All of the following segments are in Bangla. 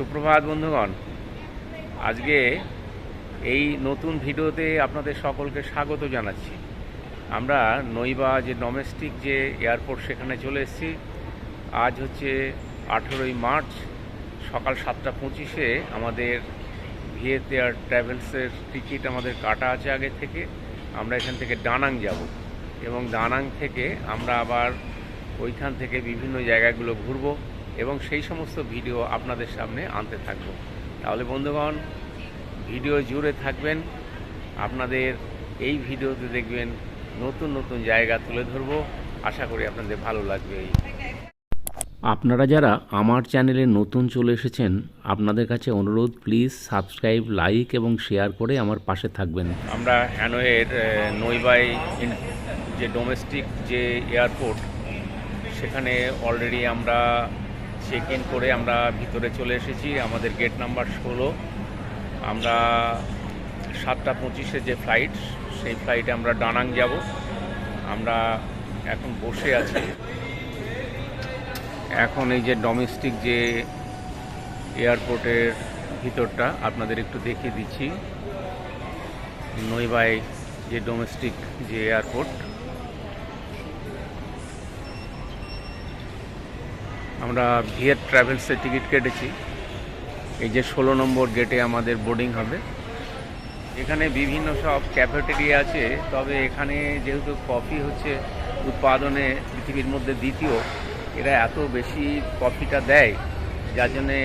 সুপ্রভাত, বন্ধুগণ। আজকে এই নতুন ভিডিওতে আপনাদের সকলকে স্বাগত জানাচ্ছি। আমরা নইবা যে ডোমেস্টিক যে এয়ারপোর্ট সেখানে চলে এসেছি, আজ হচ্ছে আঠেরোই মার্চ, সকাল সাতটা পঁচিশে আমাদের ভিয়েত এয়ার ট্রাভেলসের টিকিট আমাদের কাটা আছে আগে থেকে। আমরা এখান থেকে ডানাং যাব এবং ডানাং থেকে আমরা আবার ওইখান থেকে বিভিন্ন জায়গাগুলো ঘুরবো। এবং সেই সমস্ত ভিডিও আপনাদের সামনে আনতে থাকব। তাহলে বন্ধুগণ ভিডিও জুড়ে থাকবেন আপনাদের এই ভিডিওতে দেখবেন নতুন নতুন জায়গা তুলে ধরবো। আশা করি আপনাদের ভালো লাগবে। এই আপনারা যারা আমার চ্যানেলে নতুন চলে এসেছেন আপনাদের কাছে অনুরোধ প্লিজ সাবস্ক্রাইব লাইক এবং শেয়ার করে আমার পাশে থাকবেন। আমরা হ্যানোয়ের ইন- যে ডোমেস্টিক যে এয়ারপোর্ট সেখানে অলরেডি আমরা চেক ইন করে আমরা ভিতরে চলে এসেছি। আমাদের গেট নাম্বার ষোলো। আমরা সাতটা পঁচিশে যে ফ্লাইট সেই ফ্লাইটে আমরা ডানাং যাব। আমরা এখন বসে আছি। এখন এই যে ডোমেস্টিক যে এয়ারপোর্টের ভিতরটা, আপনাদের একটু দেখিয়ে দিচ্ছি। নইবাই যে ডোমেস্টিক যে এয়ারপোর্ট আমরা ভিয়েত ট্রাভেলসের টিকিট কেটেছি। এই যে ষোলো নম্বর গেটে আমাদের বোর্ডিং হবে। এখানে বিভিন্ন সব ক্যাফেটেরিয়া আছে, তবে এখানে যেহেতু কফি হচ্ছে উৎপাদনে পৃথিবীর মধ্যে দ্বিতীয়, এরা এত বেশি কফিটা দেয়, যার জন্যে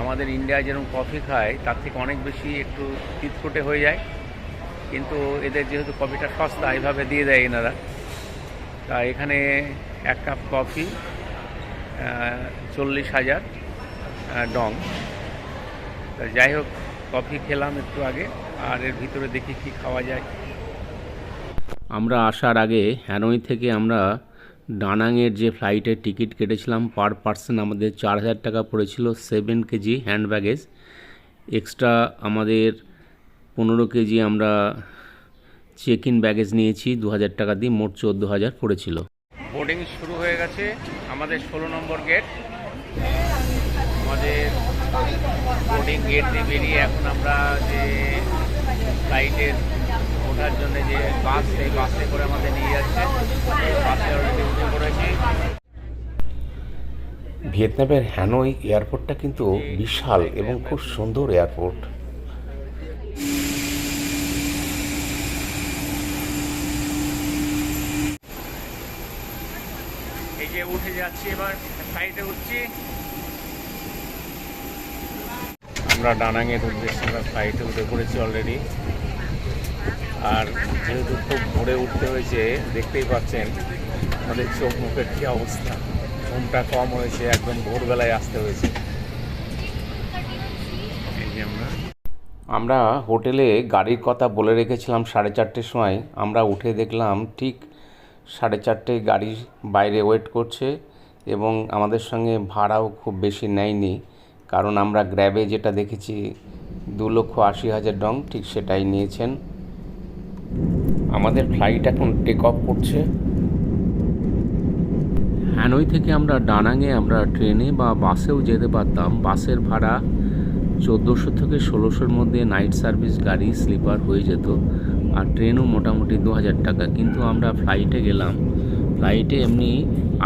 আমাদের ইন্ডিয়ায় যেরকম কফি খায়, তার থেকে অনেক বেশি একটু তিতফুটে হয়ে যায়। কিন্তু এদের যেহেতু কফিটা সস্তা এইভাবে দিয়ে দেয় এনারা। তা এখানে এক কাপ কফি চল্লিশ হাজার ডং। যাই হোক কফি খেলাম একটু আগে আর এর ভিতরে দেখি কি খাওয়া যায়। আমরা আসার আগে হ্যানয় থেকে আমরা ডানাংয়ের যে ফ্লাইটের টিকিট কেটেছিলাম পার পার্সন আমাদের চার হাজার টাকা পড়েছিল seven KG hand baggage. Extra আমাদের পনেরো কেজি আমরা চেক ইন ব্যাগেজ নিয়েছি দু হাজার টাকা দিয়ে মোট চোদ্দ হাজার পড়েছিল। বোর্ডিং শুরু হয়ে গেছে। আমাদের ষোলো নম্বর গেট। আমাদের বোর্ডিং গেট দিয়ে বেরিয়ে এখন আমরা যে ফ্লাইটের ওঠার জন্য যে বাস সেই বাসে করে আমাদের নিয়ে যাচ্ছে। বাসে অলরেডি উঠে পড়েছি। ভিয়েতনামের হ্যানয় এয়ারপোর্টটা কিন্তু বিশাল এবং খুব সুন্দর এয়ারপোর্ট। এই যে উঠে যাচ্ছি এবার ফ্লাইটে উঠছি। আমরা ডানাঙের উদ্দেশ্যে আমরা ফ্লাইটে উঠে পড়েছি অলরেডি আর যেহেতু খুব ভোরে উঠতে হয়েছে, দেখতেই পাচ্ছেন আমাদের চোখ মুখের কী অবস্থা। ঘুমটা কম হয়েছে, একদম ভোরবেলায় আসতে হয়েছে। আমরা হোটেলে গাড়ির কথা বলে রেখেছিলাম সাড়ে চারটের সময়। আমরা উঠে দেখলাম ঠিক সাড়ে চারটে গাড়ি বাইরে ওয়েট করছে এবং আমাদের সঙ্গে ভাড়াও খুব বেশি নেয়নি। কারণ আমরা গ্র্যাবে যেটা দেখেছি, দু লক্ষ আশি হাজার ডং ঠিক সেটাই নিয়েছেন। আমাদের ফ্লাইট এখন টেক অফ করছে। হ্যানয় থেকে আমরা ডানাঙে আমরা ট্রেনে বা বাসেও যেতে পারতাম। বাসের ভাড়া চোদ্দোশো থেকে ষোলোশোর মধ্যে নাইট সার্ভিস গাড়ি, স্লিপার হয়ে যেত। আর ট্রেনও মোটামুটি দু হাজার টাকা। কিন্তু আমরা ফ্লাইটে গেলাম। ফ্লাইটে এমনি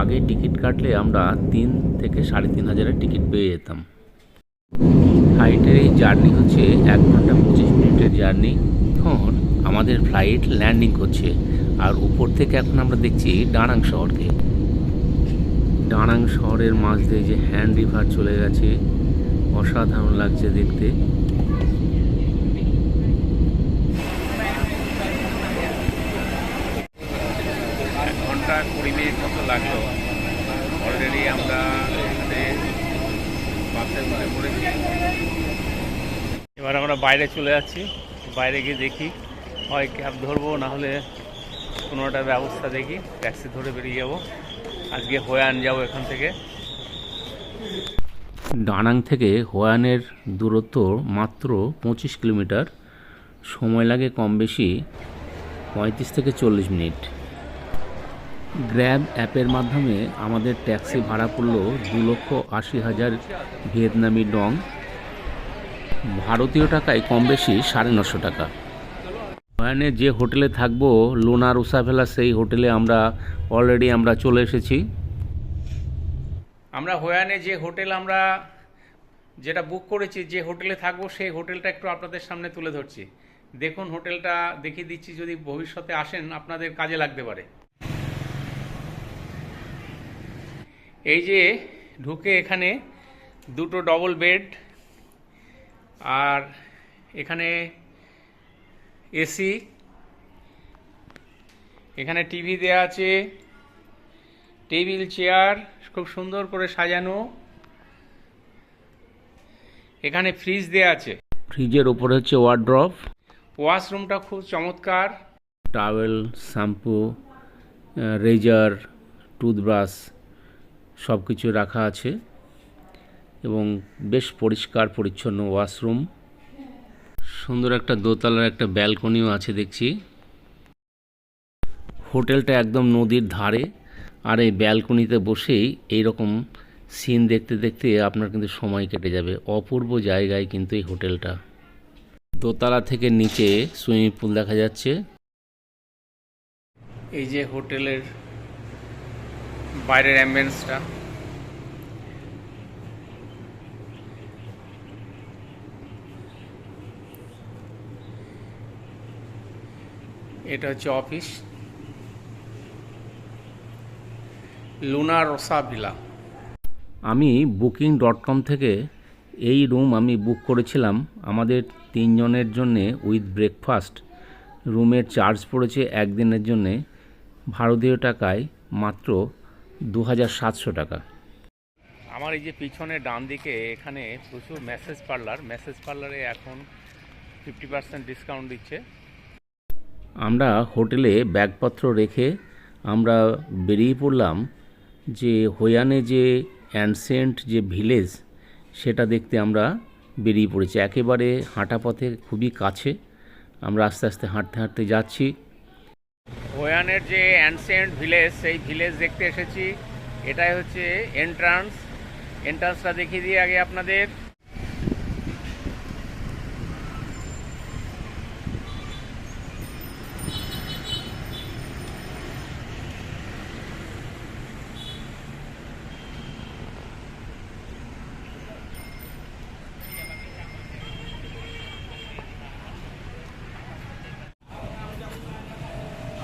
আগে টিকিট কাটলে আমরা তিন থেকে সাড়ে তিন হাজারের টিকিট পেয়ে যেতাম। ফ্লাইটের এই জার্নি হচ্ছে এক ঘণ্টা পঁচিশ মিনিটের জার্নি এখন আমাদের ফ্লাইট ল্যান্ডিং করছে আর উপর থেকে এখন আমরা দেখছি ডানাং শহরকে। ডানাং শহরের মাঝ দিয়ে যে হ্যান্ড রিভার চলে গেছে। অসাধারণ লাগছে দেখতে এক ঘণ্টা কুড়ি মিনিট মতো লাগল। অলরেডি আমরা এখানে বাসে উঠে পড়েছি। এবার আমরা বাইরে চলে যাচ্ছি। বাইরে গিয়ে দেখি, হয় ক্যাব ধরবো, না হলে কোনো একটা ব্যবস্থা দেখি, ট্যাক্সি ধরে বেরিয়ে যাব। আজকে হোয়ান যাব এখান থেকে। ডানাং থেকে হোয়ানের দূরত্ব মাত্র পঁচিশ কিলোমিটার। সময় লাগে কম বেশি পঁয়ত্রিশ থেকে চল্লিশ মিনিট। গ্র্যাব অ্যাপের মাধ্যমে আমাদের ট্যাক্সি ভাড়া পড়ল দু লক্ষ আশি হাজার ভিয়েতনামি ডং। ভারতীয় টাকায় কম বেশি সাড়ে নশো টাকা। ওখানে যে হোটেলে থাকব লোনার উসাভেলা সেই হোটেলে আমরা অলরেডি আমরা চলে এসেছি। আমরা হোয়ানে যে হোটেল আমরা যেটা বুক করেছি, যে হোটেলে থাকব, সেই হোটেলটা একটু আপনাদের সামনে তুলে ধরছি। দেখুন হোটেলটা দেখিয়ে দিচ্ছি, যদি ভবিষ্যতে আসেন, আপনাদের কাজে লাগতে পারে। এই যে ঢুকে এখানে দুটো ডবল বেড আর এখানে এসি এখানে টিভি দেয়া আছে টেবিল চেয়ার খুব সুন্দর করে সাজানো এখানে ফ্রিজ দেয়া আছে। ফ্রিজের ওপরে হচ্ছে ওয়ার্ড্রপ ওয়াশরুমটা খুব চমৎকার। টাওয়েল শ্যাম্পু রেজার টুথব্রাশ সব কিছু রাখা আছে এবং বেশ পরিষ্কার, পরিচ্ছন্ন ওয়াশরুম। সুন্দর একটা দোতলার একটা ব্যালকনিও আছে দেখছি। হোটেলটা একদম নদীর ধারে আর এই ব্যালকনিতে বসেই এই রকম সিন দেখতে দেখতে আপনার কিন্তু সময় কেটে যাবে। অপূর্ব জায়গায় কিন্তু এই হোটেলটা। দোতলা থেকে নিচে সুইমিং পুল দেখা যাচ্ছে। এই যে হোটেলের বাইরের অ্যাম্বিয়েন্সটা এটা হচ্ছে অফিস লুনা রসা ভিলা আমি বুকিং ডট কম থেকে এই রুম আমি বুক করেছিলাম। আমাদের তিনজনের জন্যে উইথ ব্রেকফাস্ট রুমের চার্জ পড়েছে একদিনের জন্যে। ভারতীয় টাকায় মাত্র দু হাজার সাতশো টাকা। আমার এই যে পিছনে ডান দিকে এখানে প্রচুর মেসেজ পার্লার মেসেজ পার্লারে এখন ফিফটি পার্সেন্ট ডিসকাউন্ট দিচ্ছে। আমরা হোটেলে ব্যাগপত্র রেখে আমরা বেরিয়ে পড়লাম যে হোয়ানে যে অ্যানসেন্ট যে ভিলেজ সেটা দেখতে আমরা বেরিয়ে পড়েছি। একেবারে হাঁটা পথে খুবই কাছে। আমরা আস্তে আস্তে হাঁটতে হাঁটতে যাচ্ছি। হোয়ানের যে অ্যানসেন্ট ভিলেজ সেই ভিলেজ দেখতে এসেছি। এটাই হচ্ছে এন্ট্রান্স এন্ট্রান্সটা দেখিয়ে দিই আগে আপনাদের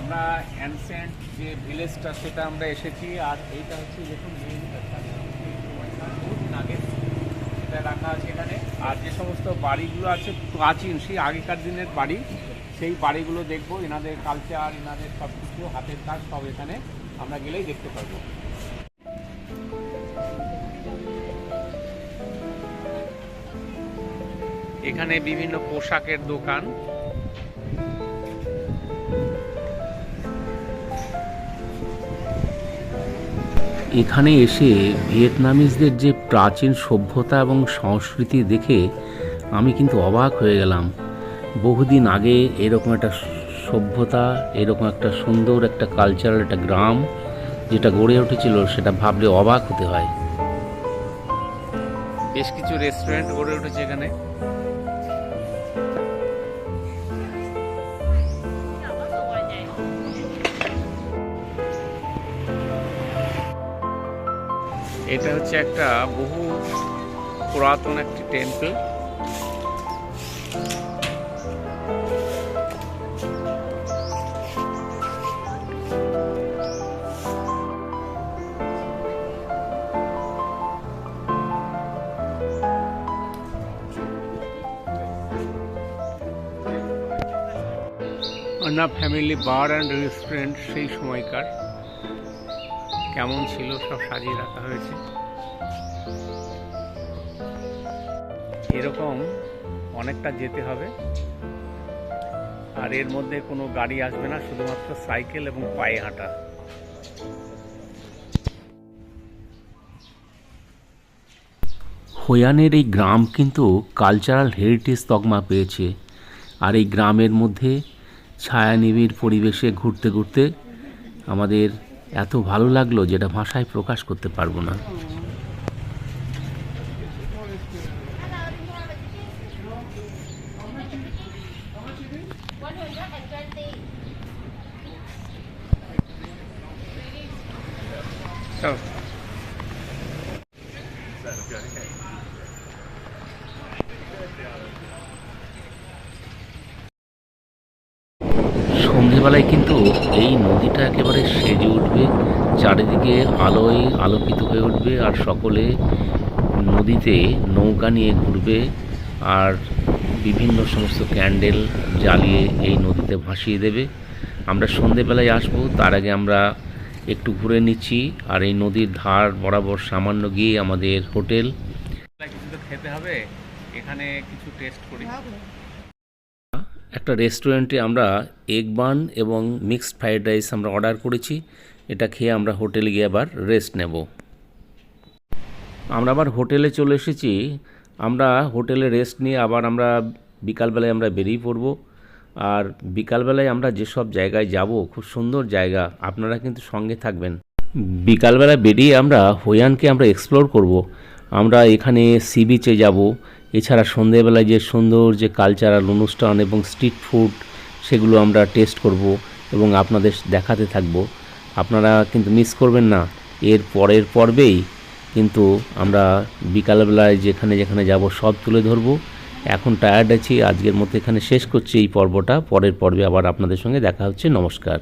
আমরা অ্যানসেন্ট যে ভিলেজটা সেটা আমরা এসেছি। আর এইটা হচ্ছে দেখুন আগে সেটা রাখা আছে এখানে। আর যে সমস্ত বাড়িগুলো আছে প্রাচীন, সেই আগেকার দিনের বাড়ি, সেই বাড়িগুলো দেখব। এনাদের কালচার এনাদের সব কিছু হাতের কাজ সব এখানে আমরা গেলেই দেখতে পারব। এখানে বিভিন্ন পোশাকের দোকান। এখানে এসে ভিয়েতনামিজদের যে প্রাচীন সভ্যতা এবং সংস্কৃতি দেখে আমি কিন্তু অবাক হয়ে গেলাম। বহুদিন আগে এরকম একটা সভ্যতা, এরকম একটা সুন্দর একটা কালচারাল একটা গ্রাম যেটা গড়ে উঠেছিল সেটা ভাবলে অবাক হতে হয়। বেশ কিছু রেস্টুরেন্ট গড়ে উঠেছে এখানে। এটা হচ্ছে একটা বহু পুরাতন একটি temple Anna family bar and restaurant সেই সময়কার। কেমন ছিল সব সাজিয়ে রাখা হয়েছে? এরকম অনেকটা যেতে হবে। আর এর মধ্যে কোনো গাড়ি আসবে না, শুধুমাত্র সাইকেল এবং পায়ে হাঁটা। হোয়ানের এই গ্রাম কিন্তু কালচারাল হেরিটেজ তকমা পেয়েছে। আর এই গ্রামের মধ্যে ছায়ানিবিড় পরিবেশে ঘুরতে ঘুরতে আমাদের এত ভালো লাগল যেটা ভাষায় প্রকাশ করতে পারব না। চলো। সন্ধেবেলায় কিন্তু এই নদীটা একেবারে সেজে উঠবে চারিদিকে আলোয় আলোকিত হয়ে উঠবে আর সকলে নদীতে নৌকা নিয়ে ঘুরবে আর বিভিন্ন সমস্ত ক্যান্ডেল জ্বালিয়ে এই নদীতে ভাসিয়ে দেবে। আমরা সন্ধেবেলায় আসব তার আগে আমরা একটু ঘুরে নিচ্ছি আর এই নদীর ধার বরাবর সামান্য গিয়ে আমাদের হোটেল। কিছু তো খেতে হবে এখানে কিছু টেস্ট করি। একটা রেস্টুরেন্টে আমরা এগ বান এবং মিক্সড ফ্রাইড রাইস আমরা অর্ডার করেছি। এটা খেয়ে আমরা হোটেলে গিয়ে আবার রেস্ট নেব। আমরা আবার হোটেলে চলে এসেছি। আমরা হোটেলে রেস্ট নিয়ে আবার আমরা বিকালবেলায় আমরা বেরিয়ে পড়ব। আর বিকালবেলায় আমরা যেসব জায়গায় যাব, খুব সুন্দর জায়গা। আপনারা কিন্তু সঙ্গে থাকবেন। বিকালবেলা বেরিয়ে আমরা হইয়ানকে আমরা এক্সপ্লোর করব। আমরা এখানে সি বিচে যাব। এছাড়া সন্ধেবেলায় যে সুন্দর যে কালচারাল অনুষ্ঠান এবং স্ট্রিট ফুড সেগুলো আমরা টেস্ট করব এবং আপনাদের দেখাতে থাকব। আপনারা কিন্তু মিস করবেন না, এর পরের পর্বেই কিন্তু আমরা বিকালবেলায় যেখানে যেখানে যাব সব তুলে ধরবো। এখন টায়ার্ড আছি, আজকের মতো এখানে শেষ করছি এই পর্বটা, পরের পর্বে আবার আপনাদের সঙ্গে দেখা হচ্ছে, নমস্কার।